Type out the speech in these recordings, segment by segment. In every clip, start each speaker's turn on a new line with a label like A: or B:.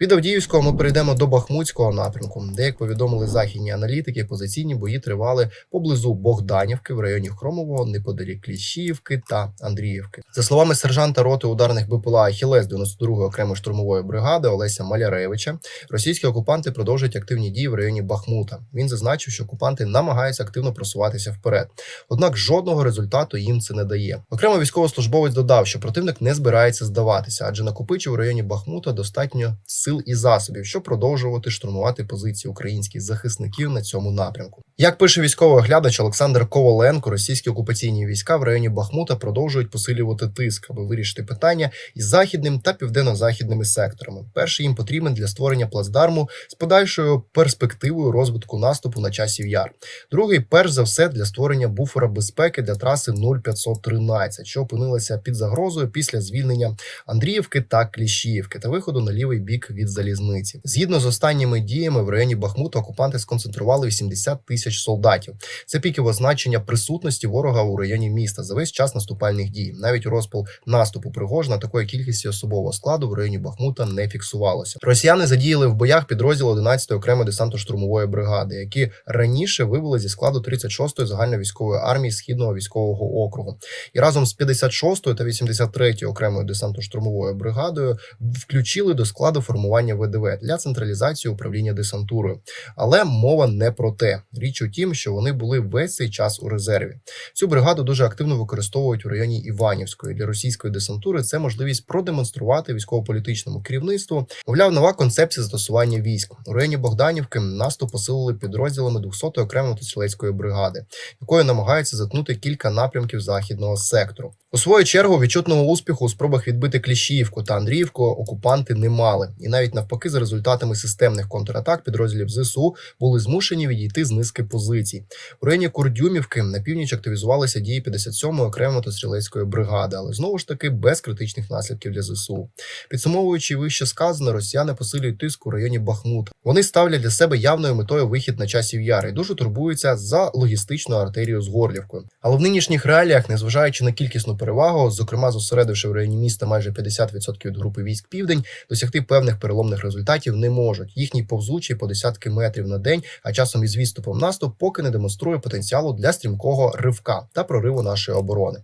A: Від Авдіївського ми перейдемо до Бахмутського напрямку, де, як повідомили західні аналітики, позиційні бої тривали поблизу Богданівки в районі Хромового, неподалік Кліщіївки та Андріївки. За словами сержанта роти ударних БПЛА Ахілес 92-ї окремої штурмової бригади Олеся Маляревича, російські окупанти продовжують активні дії в районі Бахмута. Він зазначив, що окупанти намагаються активно просуватися вперед. Однак жодного результату їм це не дає. Окремо військовослужбовець додав, що противник не збирається здаватися, адже накопичив у районі Бахмута достатньо сил і засобів, щоб продовжувати штурмувати позиції українських захисників на цьому напрямку. Як пише військовий оглядач Олександр Коваленко, російські окупаційні війська в районі Бахмута продовжують посилювати тиск, аби вирішити питання із західним та південно-західними секторами. Перший їм потрібен для створення плацдарму з подальшою перспективою розвитку наступу на часів яр. Другий, перш за все, для створення буфера безпеки для траси 0513, що опинилася під загрозою після звільнення Андріївки та Кліщіївки та виходу на лівий бік від залізниці. Згідно з останніми діями в районі Бахмута окупанти сконцентрували 80 тисяч солдатів. Це пікове значення присутності ворога у районі міста за весь час наступальних дій. Навіть розпал наступу Пригожина такої кількості особового складу в районі Бахмута не фіксувалося. Росіяни задіяли в боях підрозділ 11-ї окремої десантно-штурмової бригади, які раніше вивели зі складу 36-ї загальновійськової армії східного військового округу, і разом з 56-ю та 83-ю окремою десантно-штурмовою бригадою включили до складу формування ВДВ для централізації управління десантурою. Але мова не про те. Річ у тім, що вони були весь цей час у резерві. Цю бригаду дуже активно використовують у районі Іванівської для російської десантури. Це можливість продемонструвати військово-політичному керівництву. Мовляв, нова концепція застосування військ у районі Богданівки. Наступ посилили підрозділами 200-ї окремої мотострілецької бригади, якою намагаються заткнути кілька напрямків західного сектору. У свою чергу відчутного успіху у спробах відбити Кліщіївку та Андріївку окупанти не мали, і навіть навпаки, за результатами системних контратак підрозділів ЗСУ були змушені відійти з низки позицій. У районі Курдюмівки на північ активізувалися дії 57-ї окремої мотострілецької бригади, але знову ж таки без критичних наслідків для ЗСУ. Підсумовуючи вище сказане, росіяни посилюють тиск у районі Бахмута. Вони ставлять для себе явною метою вихід на часів яри і дуже турбуються за логістичну артерію з Горлівкою. Але в нинішніх реаліях, незважаючи на кількісну перевагу, зокрема зосередивши в районі міста майже 50% від групи військ південь, досягти певних переломних результатів не можуть. Їхній повзучий по десятки метрів на день, а часом із відступом наступ, поки не демонструє потенціалу для стрімкого ривка та прориву нашої оборони.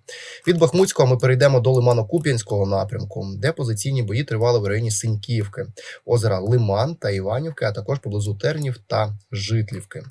A: Від Бахмутського ми перейдемо до Лимано-Куп'янського напрямку, де позиційні бої тривали в районі Синьківки, озера Лиман та Іванівки, а також поблизу Тернів та Житлівки.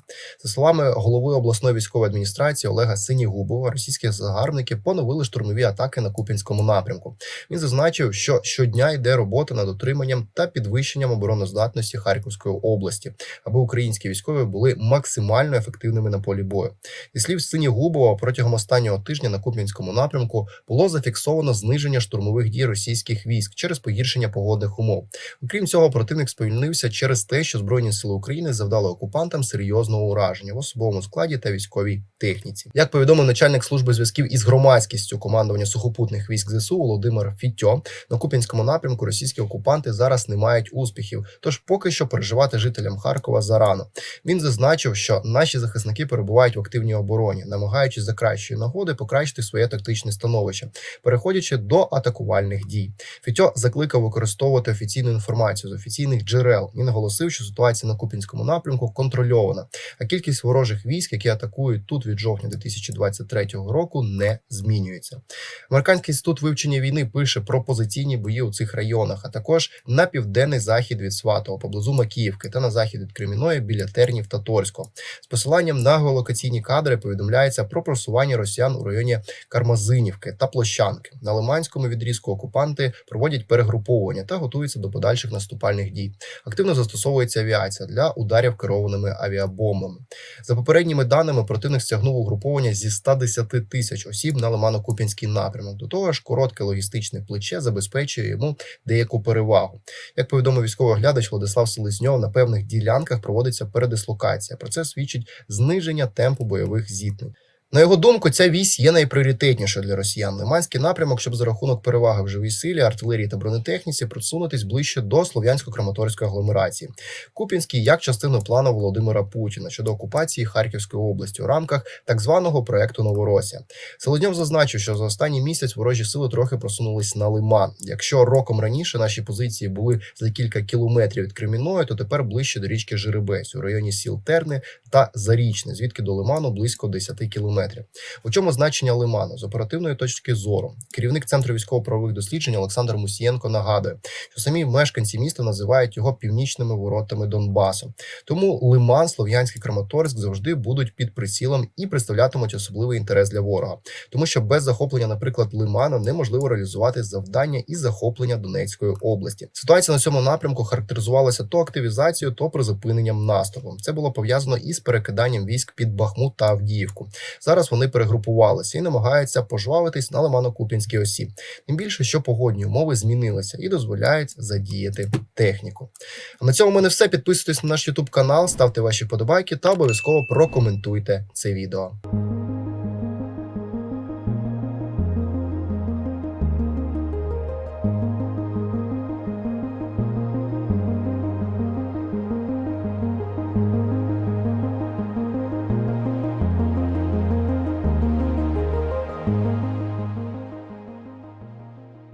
A: За словами голови обласної військової адміністрації Олега Синігубова, російські загарбники поновили штурмові атаки на Куп'янському напрямку. Він зазначив, що щодня йде робота над отриманням та підвищенням обороноздатності Харківської області, аби українські військові були максимально ефективними на полі бою. Зі слів Синігубова, протягом останнього тижня на Куп'янському напрямку було зафіксовано зниження штурмових дій російських військ через погіршення погодних умов. Окрім цього, противник сповільнився через те, що Збройні сили України завдали окупантам серйозного ураження в особовому складі та військовій техніці. Як повідомив начальник служби зв'язків із громадськістю командування сухопутних військ ЗСУ Володимир Фітьо, на Куп'янському напрямку російські окупанти зараз не мають успіхів, тож поки що переживати жителям Харкова зарано. Він зазначив, що наші захисники перебувають в активній обороні, намагаючись за кращої нагоди покращити своє тактичне становище, переходячи до атакувальних дій. Фітьо закликав використовувати офіційну інформацію з офіційних джерел і наголосив, що ситуація на Куп'янському напрямку контрольована, а кількість ворожих військ, які атакують тут від жовтня 2023 року, не змінюється. Американський інститут вивчення війни пише про позиційні бої у цих районах, а також на південний захід від Сватого, поблизу Макіївки та на захід від Креміної біля Тернів та Торського. Посиланням на геолокаційні кадри повідомляється про просування росіян у районі Кармазинівки та Площанки. На Лиманському відрізку окупанти проводять перегруповування та готуються до подальших наступальних дій. Активно застосовується авіація для ударів керованими авіабомбами. За попередніми даними, противник стягнув угруповання зі 110 тисяч осіб на Лимано-Куп'янський напрямок. До того ж, коротке логістичне плече забезпечує йому деяку перевагу. Як повідомив військовий оглядач Владислав Селезньов, на певних ділянках проводиться передислокація. Про це свідчить зниження темпу бойових зіткнень. На його думку, ця вісь є найпріоритетнішою для росіян. Лиманський напрямок, щоб за рахунок переваги в живій силі, артилерії та бронетехніці просунутись ближче до слов'янсько-краматорської агломерації. Куп'янський як частину плану Володимира Путіна щодо окупації Харківської області у рамках так званого проекту Новоросія. Солодньов зазначив, що за останній місяць ворожі сили трохи просунулись на Лиман. Якщо роком раніше наші позиції були за кілька кілометрів від Кремінної, то тепер ближче до річки Жеребець у районі сіл Терни та Зарічне, звідки до Лиману близько 10 кілометрів. У чому значення Лиману з оперативної точки зору? Керівник центру військово-правових досліджень Олександр Мусієнко нагадує, що самі мешканці міста називають його північними воротами Донбасу. Тому Лиман, Слов'янський Краматорськ завжди будуть під прицілом і представлятимуть особливий інтерес для ворога, тому що без захоплення, наприклад, Лимана неможливо реалізувати завдання із захоплення Донецької області. Ситуація на цьому напрямку характеризувалася то активізацією, то призупиненням наступу. Це було пов'язано із перекиданням військ під Бахмут та Авдіївку. Зараз вони перегрупувалися і намагаються пожвавитись на Лимано-Куп'янській осі. Тим більше, що погодні умови змінилися і дозволяють задіяти техніку. А на цьому в мене все. Підписуйтесь на наш YouTube канал, ставте ваші подобайки та обов'язково прокоментуйте це відео.